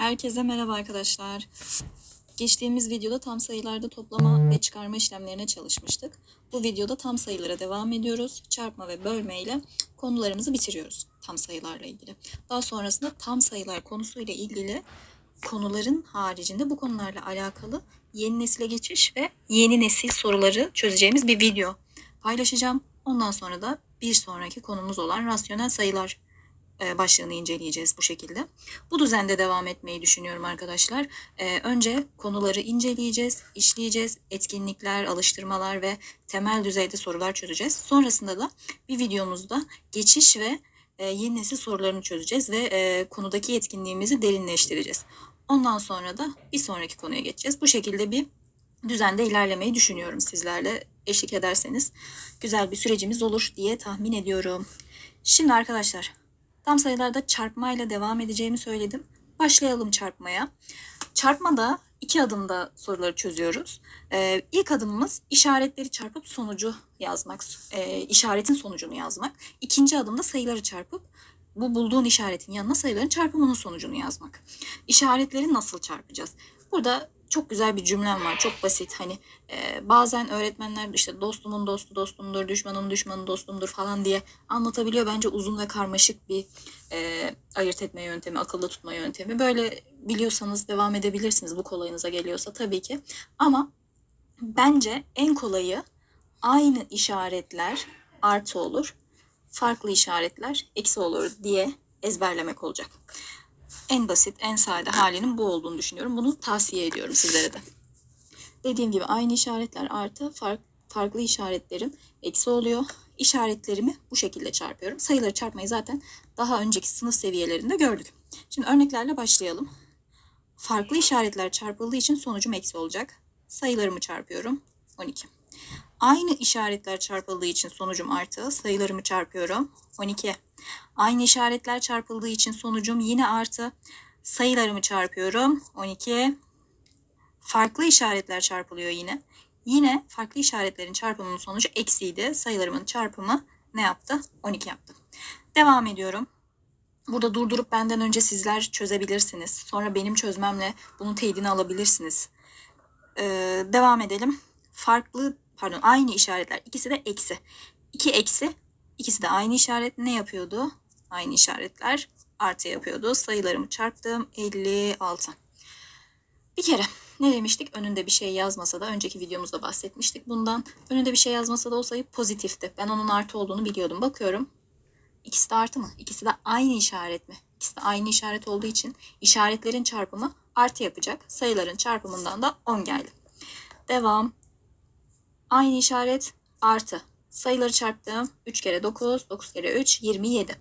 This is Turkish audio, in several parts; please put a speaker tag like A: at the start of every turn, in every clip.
A: Herkese merhaba arkadaşlar. Geçtiğimiz videoda tam sayılarda toplama ve çıkarma işlemlerine çalışmıştık. Bu videoda tam sayılara devam ediyoruz. Çarpma ve bölme ile konularımızı bitiriyoruz tam sayılarla ilgili. Daha sonrasında tam sayılar konusuyla ilgili konuların haricinde bu konularla alakalı yeni nesile geçiş ve yeni nesil soruları çözeceğimiz bir video paylaşacağım. Ondan sonra da bir sonraki konumuz olan rasyonel sayılar başlığını inceleyeceğiz bu şekilde. Bu düzende devam etmeyi düşünüyorum arkadaşlar. E, önce konuları inceleyeceğiz, işleyeceğiz. Etkinlikler, alıştırmalar ve temel düzeyde sorular çözeceğiz. Sonrasında da bir videomuzda geçiş ve e, yeni nesil sorularını çözeceğiz ve e, konudaki yetkinliğimizi derinleştireceğiz. Ondan sonra da bir sonraki konuya geçeceğiz. Bu şekilde bir düzende ilerlemeyi düşünüyorum sizlerle. Eşlik ederseniz güzel bir sürecimiz olur diye tahmin ediyorum. Şimdi arkadaşlar Tam sayılarda çarpmayla devam edeceğimi söyledim. Başlayalım çarpmaya. Çarpmada iki adımda soruları çözüyoruz. Ee, ilk adımımız işaretleri çarpıp sonucu yazmak, e, işaretin sonucunu yazmak. İkinci adımda sayıları çarpıp bu bulduğun işaretin yanına sayıların çarpımının sonucunu yazmak. İşaretleri nasıl çarpacağız? Burada çok güzel bir cümlem var. Çok basit. Hani e, bazen öğretmenler işte dostumun dostu dostumdur, düşmanım düşmanı dostumdur falan diye anlatabiliyor. Bence uzun ve karmaşık bir e, ayırt etme yöntemi, akılda tutma yöntemi. Böyle biliyorsanız devam edebilirsiniz bu kolayınıza geliyorsa tabii ki. Ama bence en kolayı aynı işaretler artı olur, farklı işaretler eksi olur diye ezberlemek olacak en basit, en sade halinin bu olduğunu düşünüyorum. Bunu tavsiye ediyorum sizlere de. Dediğim gibi aynı işaretler artı fark, farklı işaretlerim eksi oluyor. İşaretlerimi bu şekilde çarpıyorum. Sayıları çarpmayı zaten daha önceki sınıf seviyelerinde gördük. Şimdi örneklerle başlayalım. Farklı işaretler çarpıldığı için sonucum eksi olacak. Sayılarımı çarpıyorum. 12. Aynı işaretler çarpıldığı için sonucum artı. Sayılarımı çarpıyorum. 12. Aynı işaretler çarpıldığı için sonucum yine artı. Sayılarımı çarpıyorum. 12. Farklı işaretler çarpılıyor yine. Yine farklı işaretlerin çarpımının sonucu eksiydi. Sayılarımın çarpımı ne yaptı? 12 yaptı. Devam ediyorum. Burada durdurup benden önce sizler çözebilirsiniz. Sonra benim çözmemle bunun teyidini alabilirsiniz. Ee, devam edelim. Farklı pardon aynı işaretler. İkisi de eksi. 2 eksi. İkisi de aynı işaret ne yapıyordu? Aynı işaretler artı yapıyordu. Sayılarımı çarptım. 56. Bir kere ne demiştik? Önünde bir şey yazmasa da önceki videomuzda bahsetmiştik bundan. Önünde bir şey yazmasa da o sayı pozitifti. Ben onun artı olduğunu biliyordum. Bakıyorum. İkisi de artı mı? İkisi de aynı işaret mi? İkisi de aynı işaret olduğu için işaretlerin çarpımı artı yapacak. Sayıların çarpımından da 10 geldi. Devam. Aynı işaret artı. Sayıları çarptım. 3 kere 9, 9 kere 3, 27.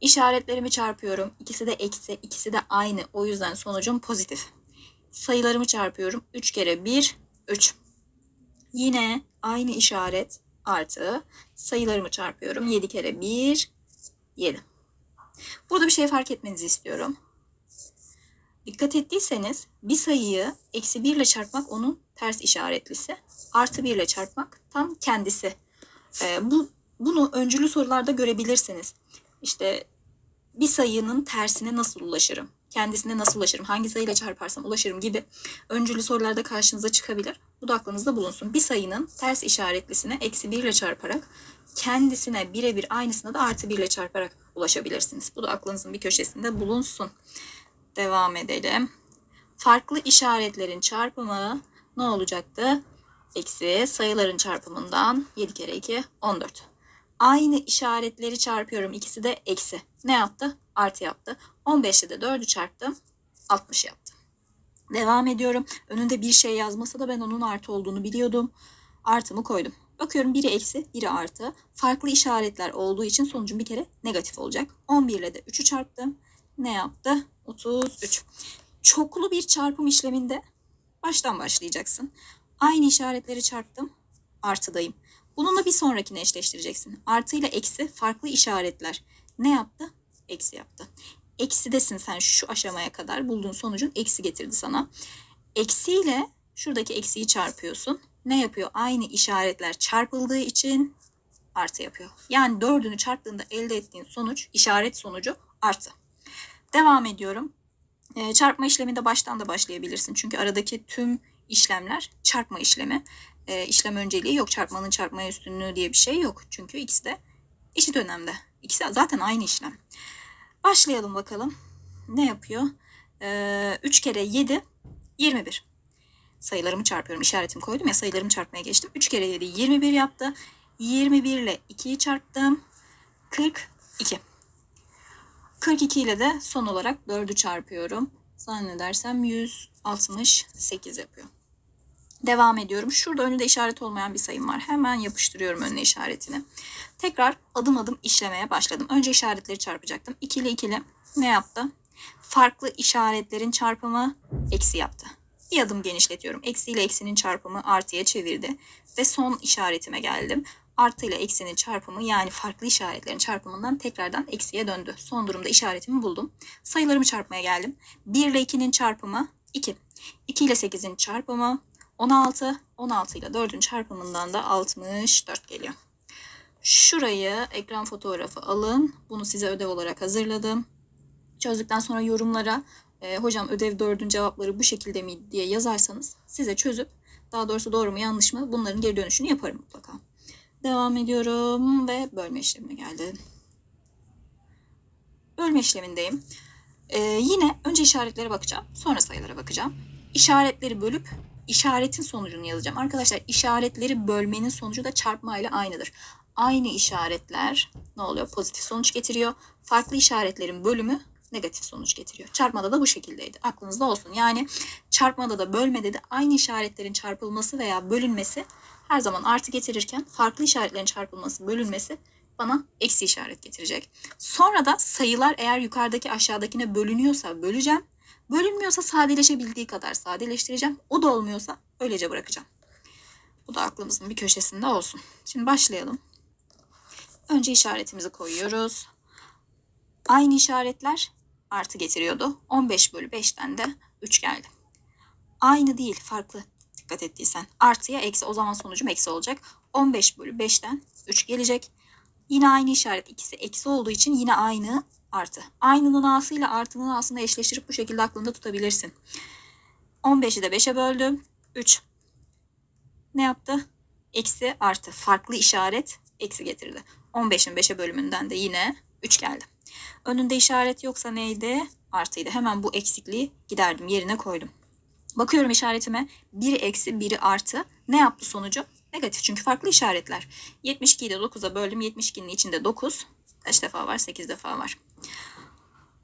A: İşaretlerimi çarpıyorum. İkisi de eksi, ikisi de aynı. O yüzden sonucum pozitif. Sayılarımı çarpıyorum. 3 kere 1, 3. Yine aynı işaret artı. Sayılarımı çarpıyorum. 7 kere 1, 7. Burada bir şey fark etmenizi istiyorum. Dikkat ettiyseniz bir sayıyı eksi 1 ile çarpmak onun ters işaretlisi. Artı 1 ile çarpmak tam kendisi. Ee, bu Bunu öncülü sorularda görebilirsiniz. İşte bir sayının tersine nasıl ulaşırım? Kendisine nasıl ulaşırım? Hangi sayıyla çarparsam ulaşırım gibi öncülü sorularda karşınıza çıkabilir. Bu da aklınızda bulunsun. Bir sayının ters işaretlisine eksi 1 ile çarparak kendisine birebir aynısına da artı 1 ile çarparak ulaşabilirsiniz. Bu da aklınızın bir köşesinde bulunsun. Devam edelim. Farklı işaretlerin çarpımı ne olacaktı? Eksi sayıların çarpımından 7 kere 2 14. Aynı işaretleri çarpıyorum. İkisi de eksi. Ne yaptı? Artı yaptı. 15'te de 4'ü çarptım. 60 yaptı. Devam ediyorum. Önünde bir şey yazmasa da ben onun artı olduğunu biliyordum. Artımı koydum. Bakıyorum biri eksi, biri artı. Farklı işaretler olduğu için sonucum bir kere negatif olacak. 11 ile de 3'ü çarptım. Ne yaptı? 33. Çoklu bir çarpım işleminde baştan başlayacaksın. Aynı işaretleri çarptım. Artıdayım. Bununla bir sonrakini eşleştireceksin. Artı ile eksi farklı işaretler. Ne yaptı? Eksi yaptı. Eksidesin sen şu aşamaya kadar. Bulduğun sonucun eksi getirdi sana. Eksi ile şuradaki eksiyi çarpıyorsun. Ne yapıyor? Aynı işaretler çarpıldığı için artı yapıyor. Yani dördünü çarptığında elde ettiğin sonuç, işaret sonucu artı. Devam ediyorum. E, çarpma işleminde baştan da başlayabilirsin. Çünkü aradaki tüm işlemler çarpma işlemi. E, işlem önceliği yok. Çarpmanın çarpmaya üstünlüğü diye bir şey yok. Çünkü ikisi de eşit önemde. İkisi zaten aynı işlem. Başlayalım bakalım. Ne yapıyor? E, 3 kere 7 21. Sayılarımı çarpıyorum. İşaretimi koydum ya sayılarımı çarpmaya geçtim. 3 kere 7 21 yaptı. 21 ile 2'yi çarptım. 42. 42 ile de son olarak 4'ü çarpıyorum. Zannedersem 168 yapıyor. Devam ediyorum. Şurada önünde işaret olmayan bir sayım var. Hemen yapıştırıyorum önüne işaretini. Tekrar adım adım işlemeye başladım. Önce işaretleri çarpacaktım. 2 ile 2 ile ne yaptı? Farklı işaretlerin çarpımı eksi yaptı. Bir adım genişletiyorum. Eksi ile eksinin çarpımı artıya çevirdi. Ve son işaretime geldim. Artı ile eksinin çarpımı yani farklı işaretlerin çarpımından tekrardan eksiye döndü. Son durumda işaretimi buldum. Sayılarımı çarpmaya geldim. 1 ile 2'nin çarpımı 2. 2 ile 8'in çarpımı 16. 16 ile 4'ün çarpımından da 64 geliyor. Şurayı ekran fotoğrafı alın. Bunu size ödev olarak hazırladım. Çözdükten sonra yorumlara e, hocam ödev 4'ün cevapları bu şekilde mi diye yazarsanız size çözüp daha doğrusu doğru mu yanlış mı bunların geri dönüşünü yaparım mutlaka. Devam ediyorum ve bölme işlemine geldim. Bölme işlemindeyim. Ee, yine önce işaretlere bakacağım. Sonra sayılara bakacağım. İşaretleri bölüp işaretin sonucunu yazacağım. Arkadaşlar işaretleri bölmenin sonucu da çarpma ile aynıdır. Aynı işaretler ne oluyor? Pozitif sonuç getiriyor. Farklı işaretlerin bölümü negatif sonuç getiriyor. Çarpmada da bu şekildeydi. Aklınızda olsun. Yani çarpmada da bölmede de aynı işaretlerin çarpılması veya bölünmesi her zaman artı getirirken farklı işaretlerin çarpılması, bölünmesi bana eksi işaret getirecek. Sonra da sayılar eğer yukarıdaki aşağıdakine bölünüyorsa böleceğim. Bölünmüyorsa sadeleşebildiği kadar sadeleştireceğim. O da olmuyorsa öylece bırakacağım. Bu da aklımızın bir köşesinde olsun. Şimdi başlayalım. Önce işaretimizi koyuyoruz. Aynı işaretler artı getiriyordu. 15 bölü 5'ten de 3 geldi. Aynı değil farklı dikkat ettiysen. Artıya eksi o zaman sonucum eksi olacak. 15 bölü 5'ten 3 gelecek. Yine aynı işaret ikisi eksi olduğu için yine aynı artı. Aynının a'sıyla artının a'sını eşleştirip bu şekilde aklında tutabilirsin. 15'i de 5'e böldüm. 3. Ne yaptı? Eksi artı. Farklı işaret eksi getirdi. 15'in 5'e bölümünden de yine 3 geldi. Önünde işaret yoksa neydi? Artıydı. Hemen bu eksikliği giderdim. Yerine koydum. Bakıyorum işaretime. Biri eksi, biri artı. Ne yaptı sonucu? Negatif çünkü farklı işaretler. 72'yi de 9'a böldüm. 72'nin içinde 9. Kaç defa var? 8 defa var.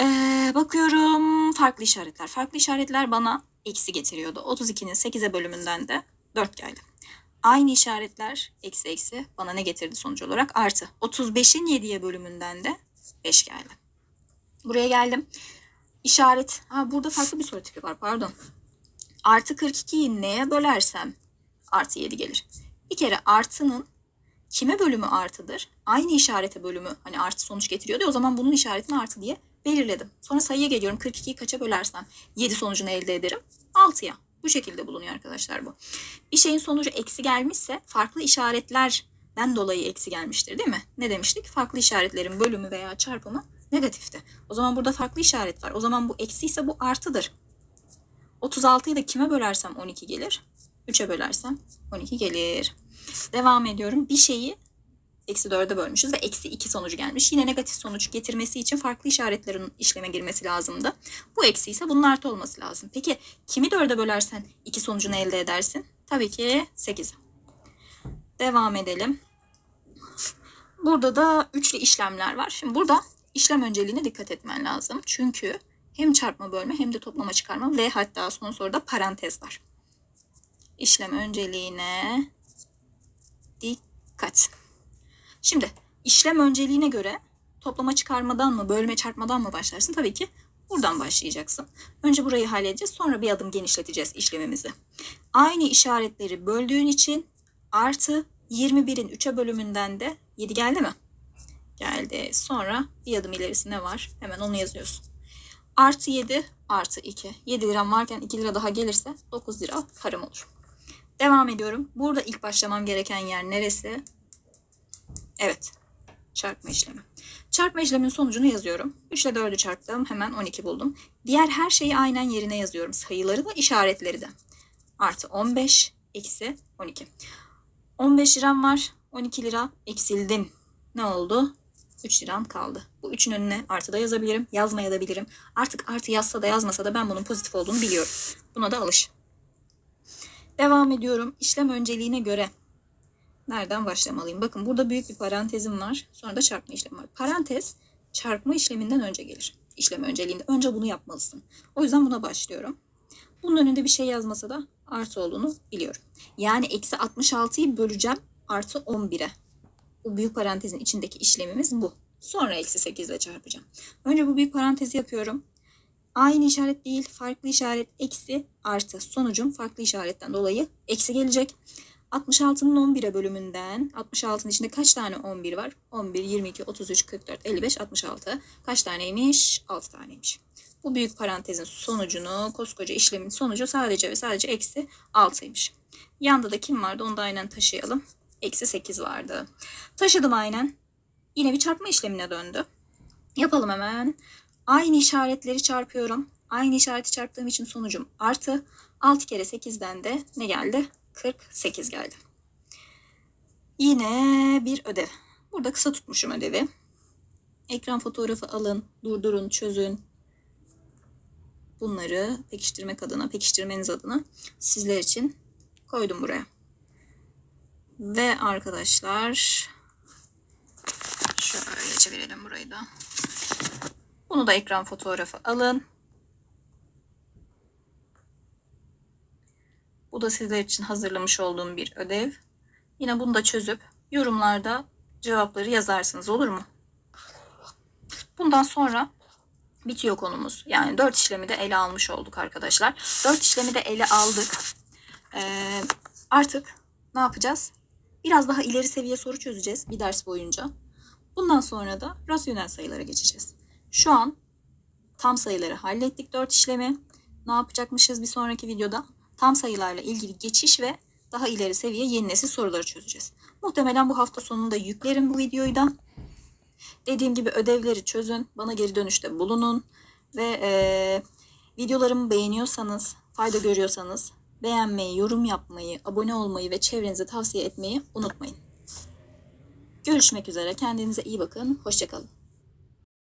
A: Ee, bakıyorum farklı işaretler. Farklı işaretler bana eksi getiriyordu. 32'nin 8'e bölümünden de 4 geldi. Aynı işaretler eksi eksi bana ne getirdi sonuç olarak? Artı. 35'in 7'ye bölümünden de 5 geldi. Buraya geldim. İşaret. Ha, burada farklı bir soru tipi var pardon. Artı 42'yi neye bölersem artı 7 gelir. Bir kere artının kime bölümü artıdır? Aynı işarete bölümü hani artı sonuç getiriyordu. O zaman bunun işaretini artı diye belirledim. Sonra sayıya geliyorum. 42'yi kaça bölersem 7 sonucunu elde ederim. 6'ya. Bu şekilde bulunuyor arkadaşlar bu. Bir şeyin sonucu eksi gelmişse farklı işaretlerden dolayı eksi gelmiştir değil mi? Ne demiştik? Farklı işaretlerin bölümü veya çarpımı negatifti. O zaman burada farklı işaret var. O zaman bu eksi ise bu artıdır. 36'yı da kime bölersem 12 gelir. 3'e bölersem 12 gelir. Devam ediyorum. Bir şeyi eksi 4'e bölmüşüz ve eksi 2 sonucu gelmiş. Yine negatif sonuç getirmesi için farklı işaretlerin işleme girmesi lazımdı. Bu eksi ise bunun artı olması lazım. Peki kimi 4'e bölersen 2 sonucunu elde edersin? Tabii ki 8. Devam edelim. Burada da üçlü işlemler var. Şimdi burada işlem önceliğine dikkat etmen lazım. Çünkü hem çarpma bölme hem de toplama çıkarma ve hatta son soruda parantez var. İşlem önceliğine dikkat. Şimdi işlem önceliğine göre toplama çıkarmadan mı bölme çarpmadan mı başlarsın? Tabii ki buradan başlayacaksın. Önce burayı halledeceğiz sonra bir adım genişleteceğiz işlemimizi. Aynı işaretleri böldüğün için artı 21'in 3'e bölümünden de 7 geldi mi? Geldi. Sonra bir adım ilerisi ne var? Hemen onu yazıyorsun. Artı 7 artı 2. 7 liram varken 2 lira daha gelirse 9 lira param olur. Devam ediyorum. Burada ilk başlamam gereken yer neresi? Evet. çarpma işlemi. Çarpma işleminin sonucunu yazıyorum. 3 ile 4'ü çarptım. Hemen 12 buldum. Diğer her şeyi aynen yerine yazıyorum. Sayıları da işaretleri de. Artı 15 eksi 12. 15 liram var. 12 lira eksildim. Ne oldu? 3 liram kaldı. Bu 3'ün önüne artı da yazabilirim. Yazmaya da bilirim. Artık artı yazsa da yazmasa da ben bunun pozitif olduğunu biliyorum. Buna da alış. Devam ediyorum. İşlem önceliğine göre nereden başlamalıyım? Bakın burada büyük bir parantezim var. Sonra da çarpma işlemi var. Parantez çarpma işleminden önce gelir. İşlem önceliğinde. Önce bunu yapmalısın. O yüzden buna başlıyorum. Bunun önünde bir şey yazmasa da artı olduğunu biliyorum. Yani eksi 66'yı böleceğim artı 11'e. Bu büyük parantezin içindeki işlemimiz bu. Sonra eksi 8 ile çarpacağım. Önce bu büyük parantezi yapıyorum. Aynı işaret değil, farklı işaret eksi artı. Sonucum farklı işaretten dolayı eksi gelecek. 66'nın 11'e bölümünden 66'nın içinde kaç tane 11 var? 11, 22, 33, 44, 55, 66. Kaç taneymiş? 6 taneymiş. Bu büyük parantezin sonucunu, koskoca işlemin sonucu sadece ve sadece eksi 6'ymış. Yanda da kim vardı onu da aynen taşıyalım. Eksi 8 vardı. Taşıdım aynen. Yine bir çarpma işlemine döndü. Yapalım hemen. Aynı işaretleri çarpıyorum. Aynı işareti çarptığım için sonucum artı. 6 kere 8'den de ne geldi? 48 geldi. Yine bir ödev. Burada kısa tutmuşum ödevi. Ekran fotoğrafı alın, durdurun, çözün. Bunları pekiştirmek adına, pekiştirmeniz adına sizler için koydum buraya. Ve arkadaşlar şöyle çevirelim burayı da. Bunu da ekran fotoğrafı alın. Bu da sizler için hazırlamış olduğum bir ödev. Yine bunu da çözüp yorumlarda cevapları yazarsınız olur mu? Bundan sonra bitiyor konumuz. Yani 4 işlemi de ele almış olduk arkadaşlar. 4 işlemi de ele aldık. Ee, artık ne yapacağız? Biraz daha ileri seviye soru çözeceğiz bir ders boyunca. Bundan sonra da rasyonel sayılara geçeceğiz. Şu an tam sayıları hallettik 4 işlemi. Ne yapacakmışız bir sonraki videoda? Tam sayılarla ilgili geçiş ve daha ileri seviye yeni nesil soruları çözeceğiz. Muhtemelen bu hafta sonunda yüklerim bu videoyu da. Dediğim gibi ödevleri çözün, bana geri dönüşte bulunun ve e, videolarımı beğeniyorsanız, fayda görüyorsanız beğenmeyi, yorum yapmayı, abone olmayı ve çevrenize tavsiye etmeyi unutmayın. Görüşmek üzere. Kendinize iyi bakın. Hoşçakalın.